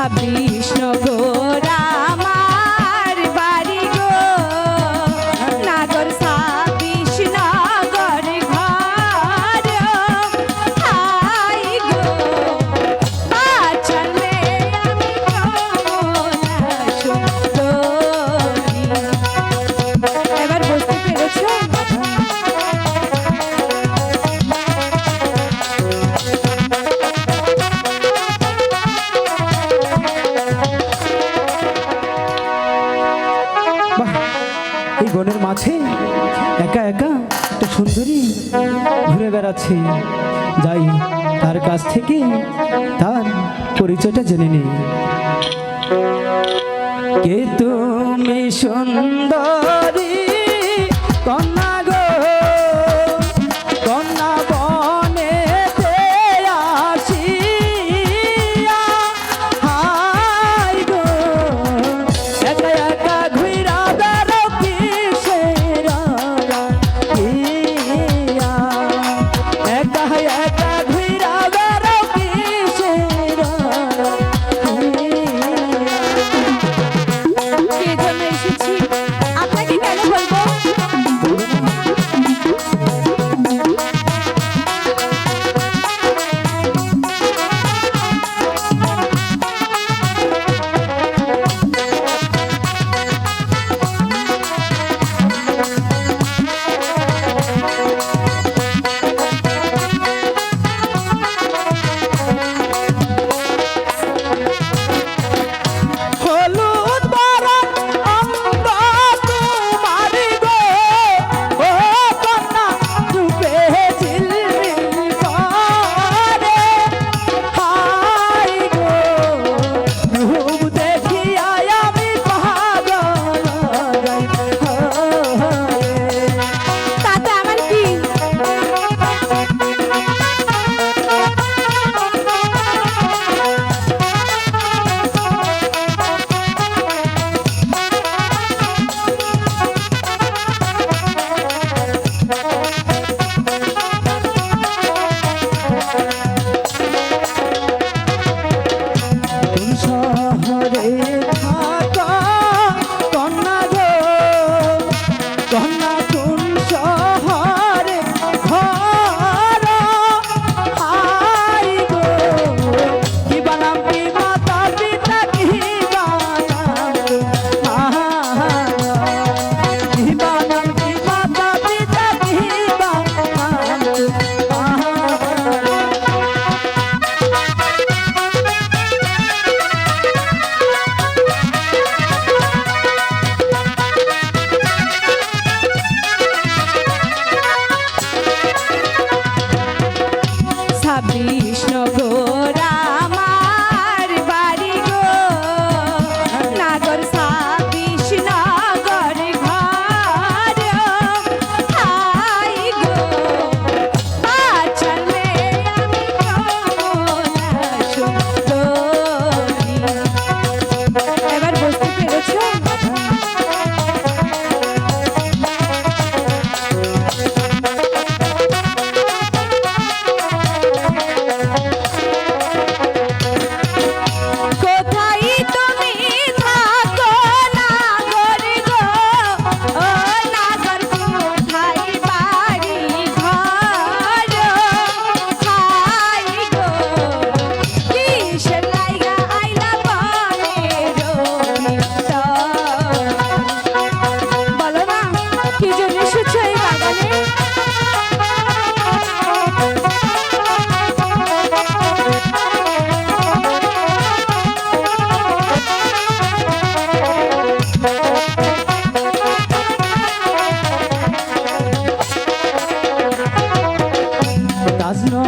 ভাবিস নগ বনের মাঝে একা একা একটা সুন্দরী ঘুরে বেড়াচ্ছে। যাই তার কাছ থেকে তার পরিচয়টা জেনে নিই। কে তো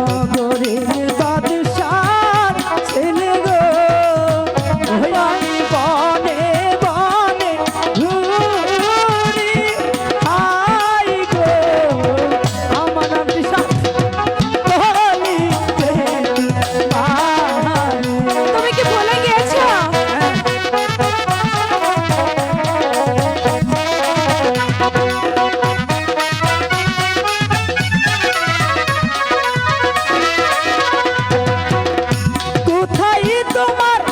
সাগরে তোমার